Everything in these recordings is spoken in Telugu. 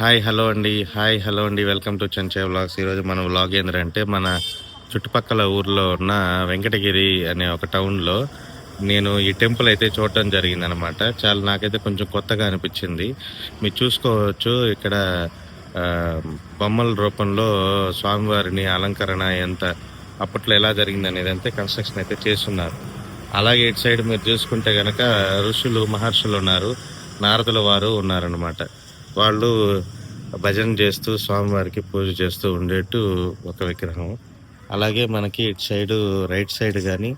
హాయ్ హలో అండి. హాయ్ హలో అండి. Welcome to Chanche vlogs. ఈరోజు మన వ్లాగ్ ఏంటంటే మన చుట్టుపక్కల ఊర్లో ఉన్న వెంకటగిరి అనే ఒక టౌన్లో నేను ఈ టెంపుల్ అయితే చూడటం జరిగిందనమాట. చాలా నాకైతే కొంచెం కొత్తగా అనిపించింది. మీరు చూసుకోవచ్చు ఇక్కడ బొమ్మల రూపంలో స్వామివారిని అలంకరణ ఎంత అప్పట్లో ఎలా జరిగింది అనేది అంతే కన్స్ట్రక్షన్ అయితే చేస్తున్నారు. అలాగే ఇటు సైడ్ మీరు చూసుకుంటే కనుక ఋషులు మహర్షులు ఉన్నారు. నారదుల వారు ఉన్నారనమాట. వాళ్ళు భజన చేస్తూ స్వామివారికి పూజ చేస్తూ ఉండేట్టు ఒక విగ్రహం. అలాగే మనకి ఇటు సైడు రైట్ సైడ్ కానీ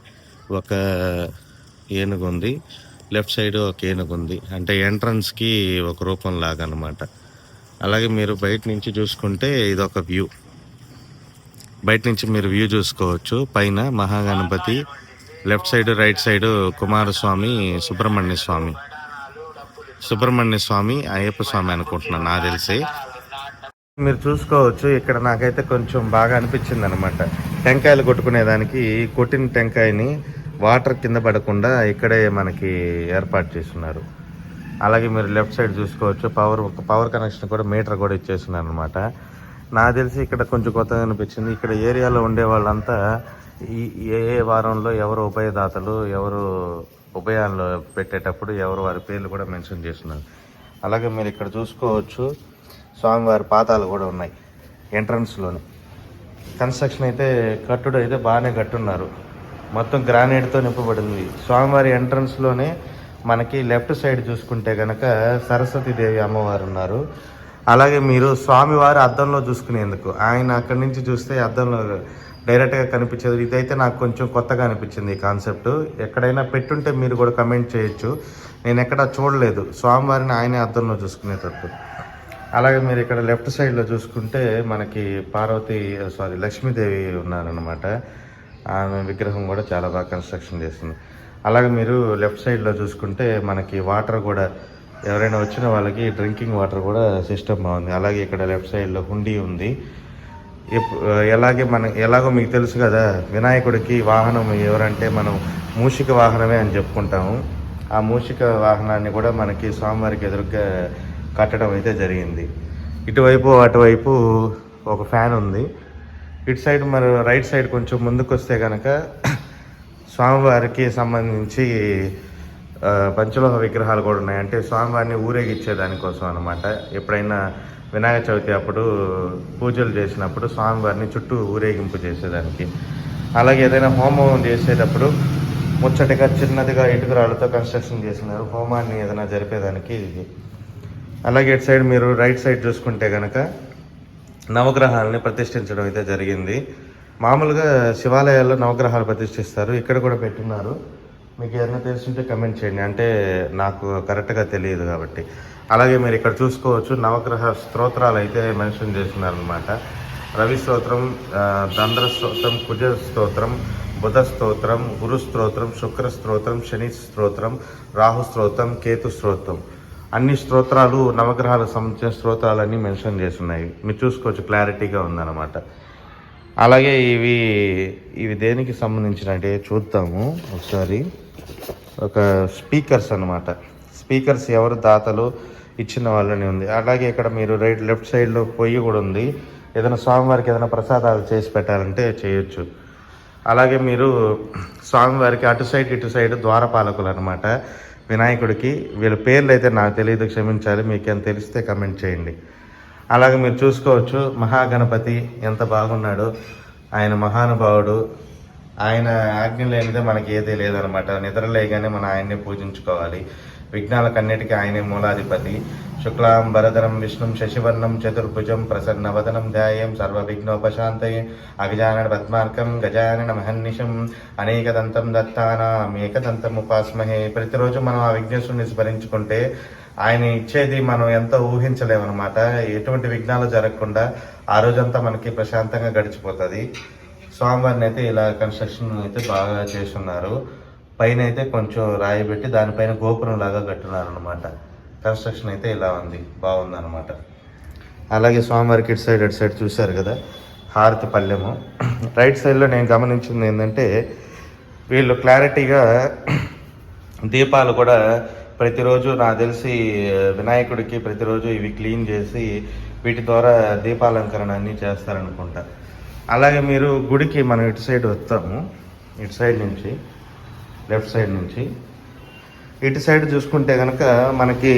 ఒక ఏనుగు ఉంది. లెఫ్ట్ సైడ్ ఒక ఏనుగు ఉంది. అంటే ఎంట్రన్స్కి ఒక రూపం లాగా అనమాట అలాగే మీరు బయట నుంచి చూసుకుంటే ఇది ఒక వ్యూ. బయట నుంచి మీరు వ్యూ చూసుకోవచ్చు. పైన Mahaganapati left side right side Kumaraswamy Subrahmanya Swamy. Subrahmanya Swamy Ayyappa Swamy అనుకుంటున్నాను నాకు తెలిసి. మీరు చూసుకోవచ్చు ఇక్కడ నాకైతే కొంచెం బాగా అనిపించింది అనమాట టెంకాయలు కొట్టుకునేదానికి కొట్టిన టెంకాయని వాటర్ కింద పడకుండా ఇక్కడే మనకి ఏర్పాటు చేస్తున్నారు. అలాగే మీరు లెఫ్ట్ సైడ్ చూసుకోవచ్చు పవర్ పవర్ కనెక్షన్ కూడా మీటర్ కూడా ఇచ్చేస్తున్నారు అనమాట నాకు తెలిసి ఇక్కడ కొంచెం కొత్తగా అనిపించింది. ఇక్కడ ఏరియాలో ఉండే వాళ్ళంతా ఈ ఏ ఏ వారంలో ఎవరు ఉభయదాతలు ఎవరు ఉభయాల్లో పెట్టేటప్పుడు ఎవరు వారి పేర్లు కూడా మెన్షన్ చేస్తున్నారు. అలాగే మీరు ఇక్కడ చూసుకోవచ్చు స్వామివారి పాతాలు కూడా ఉన్నాయి ఎంట్రన్స్లోనే. కన్స్ట్రక్షన్ అయితే కట్టుడు అయితే బాగానే కట్టున్నారు. మొత్తం గ్రానైట్తో నింపబడింది. స్వామివారి ఎంట్రన్స్లోనే మనకి లెఫ్ట్ సైడ్ చూసుకుంటే కనుక సరస్వతీదేవి అమ్మవారు ఉన్నారు. అలాగే మీరు స్వామివారి అద్దంలో చూసుకునేందుకు. ఆయన అక్కడి నుంచి చూస్తే అద్దంలో డైరెక్ట్గా కనిపించేది. ఇదైతే నాకు కొంచెం కొత్తగా అనిపించింది ఈ కాన్సెప్ట్. ఎక్కడైనా పెట్టుంటే మీరు కూడా కమెంట్ చేయొచ్చు. నేను ఎక్కడా చూడలేదు. స్వామివారిని ఆయనే అద్దంలో చూసుకునేటట్టు. అలాగే మీరు ఇక్కడ లెఫ్ట్ సైడ్లో చూసుకుంటే మనకి పార్వతి సారీ లక్ష్మీదేవి ఉన్నారనమాట ఆమె విగ్రహం కూడా చాలా బాగా కన్స్ట్రక్షన్ చేసింది అలాగే మీరు లెఫ్ట్ సైడ్లో చూసుకుంటే మనకి వాటర్ కూడా ఎవరైనా వచ్చిన వాళ్ళకి డ్రింకింగ్ వాటర్ కూడా సిస్టమ్ బాగుంది. అలాగే ఇక్కడ లెఫ్ట్ సైడ్లో హుండీ ఉంది. ఎలాగే మన ఎలాగో మీకు తెలుసు కదా వినాయకుడికి వాహనం ఎవరంటే మనం మూషిక వాహనమే అని చెప్పుకుంటాము. ఆ మూషిక వాహనాన్ని కూడా మనకి స్వామివారికి ఎదురుగా కట్టడం అయితే జరిగింది. ఇటువైపు అటువైపు ఒక ఫ్యాన్ ఉంది. ఇటు సైడ్ మరి రైట్ సైడ్ కొంచెం ముందుకు వస్తే కనుక స్వామివారికి సంబంధించి పంచలోహ విగ్రహాలు కూడా ఉన్నాయి. అంటే స్వామివారిని ఊరేగించే దానికోసం అనమాట ఎప్పుడైనా వినాయక చవితి అప్పుడు పూజలు చేసినప్పుడు స్వామివారిని చుట్టూ ఊరేగింపు చేసేదానికి. అలాగే ఏదైనా హోమం చేసేటప్పుడు ముచ్చటగా చిన్నదిగా ఇటుకరాళ్ళతో కన్స్ట్రక్షన్ చేసినారు. హోమాన్ని ఏదైనా జరిపేదానికి ఇది. అలాగే ఇటు సైడ్ మీరు రైట్ సైడ్ చూసుకుంటే కనుక నవగ్రహాలని ప్రతిష్ఠించడం అయితే జరిగింది. మామూలుగా శివాలయాల్లో నవగ్రహాలు ప్రతిష్ఠిస్తారు. ఇక్కడ కూడా పెట్టున్నారు మీకు ఏదైనా తెలుసుంటే కమెంట్ చేయండి. అంటే నాకు కరెక్ట్గా తెలియదు కాబట్టి. అలాగే మీరు ఇక్కడ చూసుకోవచ్చు నవగ్రహ స్తోత్రాలు అయితే మెన్షన్ చేస్తున్నారనమాట రవి స్తోత్రం దంద్ర స్తోత్రం కుజ స్తోత్రం బుధ స్తోత్రం గురు స్తోత్రం శుక్ర స్తోత్రం శని స్తోత్రం రాహు స్తోత్రం కేతు స్తోత్రం. అన్ని స్తోత్రాలు నవగ్రహాలకు సంబంధించిన స్తోత్రాలన్నీ మెన్షన్ చేస్తున్నాయి. మీరు చూసుకోవచ్చు క్లారిటీగా ఉందన్నమాట. అలాగే ఇవి ఇవి దేనికి సంబంధించినట్టే చూద్దాము ఒకసారి. ఒక స్పీకర్స్ అన్నమాట. స్పీకర్స్ ఎవరు దాతలు ఇచ్చిన వాళ్ళని ఉంది. అలాగే ఇక్కడ మీరు రైట్ లెఫ్ట్ సైడ్లో పొయ్యి కూడా ఉంది. ఏదైనా స్వామివారికి ఏదైనా ప్రసాదాలు చేసి పెట్టాలంటే చేయొచ్చు. అలాగే మీరు స్వామివారికి అటు సైడ్ ఇటు సైడ్ ద్వారపాలకులు అనమాట వినాయకుడికి వీళ్ళ పేర్లు అయితే నాకు తెలియదు క్షమించాలి. మీకు ఎంత తెలిస్తే కమెంట్ చేయండి. అలాగే మీరు చూసుకోవచ్చు మహాగణపతి ఎంత బాగున్నాడు. ఆయన మహానుభావుడు. ఆయన ఆజ్ఞ లేనిదే మనకి ఏదీ లేదనమాట నిద్ర లేగానే మనం ఆయన్ని పూజించుకోవాలి. విఘ్నాలకన్నిటికీ ఆయనే మూలాధిపతి. శుక్లాం వరదరం విష్ణుం శశివర్ణం చతుర్భుజం ప్రసన్నవదనం ధ్యాయం సర్వవిఘ్నోపశాంతయే. అగజానన పద్మార్కం గజానన అనేక అనేకదంతం దత్తానాం ఏకదంతం ఉపాస్మహే. ప్రతిరోజు మనం ఆ విఘ్నేశ్వరుని స్మరించుకుంటే ఆయన ఇచ్చేది మనం ఎంతో ఊహించలేమన్నమాట. ఎటువంటి విఘ్నాలు జరగకుండా ఆ రోజంతా మనకి ప్రశాంతంగా గడిచిపోతుంది. స్వామివారిని అయితే ఇలా కన్స్ట్రక్షన్ అయితే బాగా చేస్తున్నారు. పైన అయితే కొంచెం రాయి పెట్టి దానిపైన గోపురం లాగా కట్టున్నారనమాట కన్స్ట్రక్షన్ అయితే ఇలా ఉంది. బాగుంది అనమాట అలాగే స్వామివారికి ఇటు సైడ్ అటు సైడ్ చూశారు కదా? హారతి పల్లెము. రైట్ సైడ్లో నేను గమనించింది ఏంటంటే వీళ్ళు క్లారిటీగా దీపాలు కూడా ప్రతిరోజు నాకు తెలిసి వినాయకుడికి ప్రతిరోజు ఇవి క్లీన్ చేసి వీటి ద్వారా దీపాలంకరణ అన్నీ చేస్తారనుకుంటా. అలాగే మీరు గుడికి మనం ఇటు సైడ్ వస్తాము. ఇటు సైడ్ నుంచి లెఫ్ట్ సైడ్ నుంచి. ఇటు సైడ్ చూసుకుంటే కనుక మనకి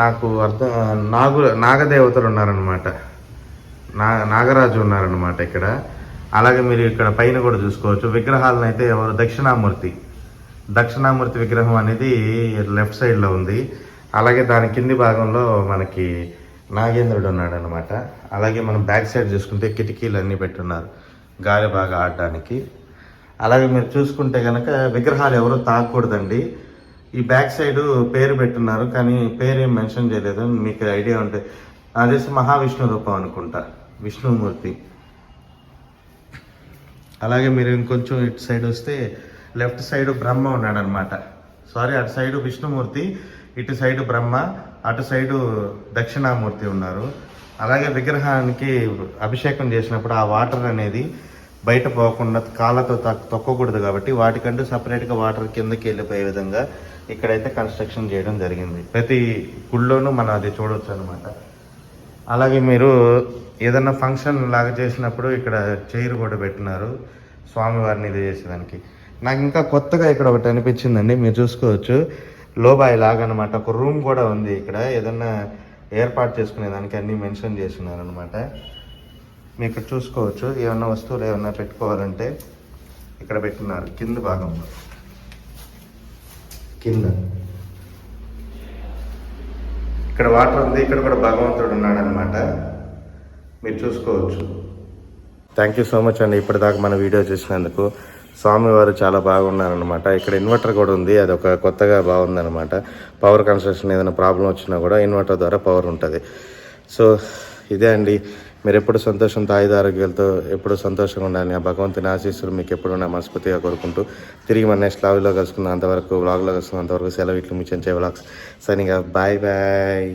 నాకు అర్థం నాగు నాగదేవతలు ఉన్నారనమాట నా నాగరాజు ఉన్నారనమాట ఇక్కడ. అలాగే మీరు ఇక్కడ పైన కూడా చూసుకోవచ్చు. విగ్రహాలను అయితే ఎవరు? దక్షిణామూర్తి. దక్షిణామూర్తి విగ్రహం అనేది లెఫ్ట్ సైడ్లో ఉంది. అలాగే దాని కింది భాగంలో మనకి నాగేంద్రుడు ఉన్నాడనమాట అలాగే మనం బ్యాక్ సైడ్ చూసుకుంటే కిటికీలు అన్నీ పెట్టున్నారు. గాలి బాగా ఆడడానికి. అలాగే మీరు చూసుకుంటే కనుక విగ్రహాలు ఎవరు తాకూడదండి. ఈ బ్యాక్ సైడ్ పేరు పెట్టున్నారు కానీ పేరు ఏం మెన్షన్ చేయలేదు. మీకు ఐడియా ఉంటే అదే మహావిష్ణు రూపం అనుకుంటా విష్ణుమూర్తి. అలాగే మీరు ఇంకొంచెం ఇటు సైడ్ వస్తే లెఫ్ట్ సైడ్ బ్రహ్మ ఉన్నాడనమాట. సారీ అటు సైడ్ విష్ణుమూర్తి ఇటు సైడ్ బ్రహ్మ అటు సైడు దక్షిణామూర్తి ఉన్నారు. అలాగే విగ్రహానికి అభిషేకం చేసినప్పుడు ఆ వాటర్ అనేది బయట పోకుండా కాళ్ళతో తక్- తొక్కకూడదు కాబట్టి వాటికంటూ సపరేట్గా వాటర్ కిందకి వెళ్ళిపోయే విధంగా ఇక్కడైతే కన్స్ట్రక్షన్ చేయడం జరిగింది. ప్రతి గుళ్ళోనూ మనం అది చూడవచ్చు అనమాట అలాగే మీరు ఏదన్నా ఫంక్షన్ లాగా చేసినప్పుడు ఇక్కడ చైర్ కూడా పెట్టినారు. స్వామివారిని ఇది చేసేదానికి. నాకు ఇంకా కొత్తగా ఇక్కడ ఒకటి అనిపించిందండి మీరు చూసుకోవచ్చు. లోబాయి లాగా అనమాట ఒక రూమ్ కూడా ఉంది ఇక్కడ. ఏదన్నా ఏర్పాటు చేసుకునే దానికి అన్ని మెన్షన్ చేస్తున్నారు అనమాట మీరు ఇక్కడ చూసుకోవచ్చు. ఏమన్నా వస్తువులు ఏమన్నా పెట్టుకోవాలంటే ఇక్కడ పెట్టున్నారు. కింద భాగంలో. కింద. ఇక్కడ వాటర్ ఉంది. ఇక్కడ కూడా భగవంతుడు ఉన్నాడు అనమాట మీరు చూసుకోవచ్చు. థ్యాంక్ యూ సో మచ్ అండి ఇప్పటిదాకా మన వీడియో చూసినందుకు. స్వామివారు చాలా బాగున్నారనమాట ఇక్కడ ఇన్వర్టర్ కూడా ఉంది. అది ఒక కొత్తగా బాగుందనమాట పవర్ కన్స్ట్రక్షన్ ఏదైనా ప్రాబ్లం వచ్చినా కూడా ఇన్వర్టర్ ద్వారా పవర్ ఉంటుంది. సో ఇదే అండి. మీరు ఎప్పుడు సంతోషంతో ఆయుధ ఆరోగ్యాలతో ఎప్పుడు సంతోషంగా ఉండాలని ఆ భగవంతుని ఆశీస్సులు మీకు ఎప్పుడు నా మనస్ఫూర్తిగా కోరుకుంటూ తిరిగి మన నెక్స్ట్ లాగ్లో కలుసుకుందాం. అంతవరకు వ్లాగ్లో కలుసుకుందాం. అంతవరకు సెలవు ఇట్లు మీ చెంచే వ్లాగ్స్ సరిగా బాయ్ బాయ్